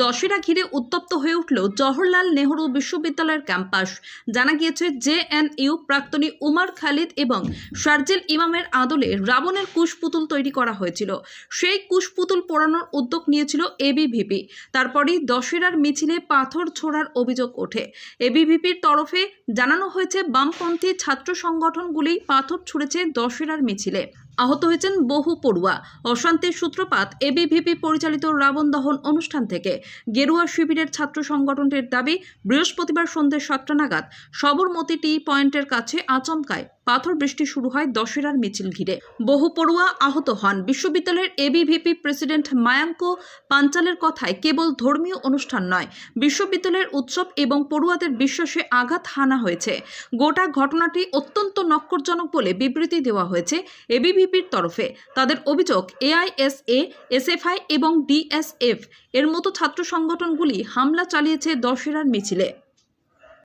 দশেরা ঘিরে উত্তপ্ত হয়ে উঠল জওহরলাল নেহরু বিশ্ববিদ্যালয়ের ক্যাম্পাস। জানা গিয়েছে, জে এন ইউ প্রাক্তনী উমার খালিদ এবং শারজিল ইমামের আদলে রাবণের কুশপুতুল তৈরি করা হয়েছিল। সেই কুশপুতুল পোড়ানোর উদ্যোগ নিয়েছিল এবিভিপি তারপরেই দশেরার মিছিলে পাথর ছোড়ার অভিযোগ ওঠে। এবিভিপির তরফে জানানো হয়েছে, বামপন্থী ছাত্র সংগঠনগুলি পাথর ছুঁড়েছে দশেরার মিছিলে। আহত হয়েছেন বহু পড়ুয়া। অশান্তির সূত্রপাত এবিভিপি পরিচালিত রাবণ দহন অনুষ্ঠান থেকে গেরুয়া শিবিরের ছাত্র সংগঠনটির দাবি, বৃহস্পতিবার সন্ধ্যে সাতটা নাগাদ সবরমতি টি পয়েন্টের কাছে আচমকায় পাথর বৃষ্টি শুরু হয় দশেরার মিছিল ঘিরে। বহু পড়ুয়া আহত হন। বিশ্ববিদ্যালয়ের এবিভিপি প্রেসিডেন্ট মায়াঙ্ক পাঞ্চালের কথায় কেবল ধর্মীয় অনুষ্ঠান নয়, বিশ্ববিদ্যালয়ের উৎসব এবং পড়ুয়াদের বিশ্বাসে আঘাত হানা হয়েছে। গোটা ঘটনাটি অত্যন্ত নক্করজনক বলে বিবৃতি দেওয়া হয়েছে এবিভিপির তরফে। তাদের অভিযোগ এআইএসএ এসএফআই এবং ডিএসএফ এর মতো ছাত্র সংগঠনগুলি হামলা চালিয়েছে দশেরার মিছিলে।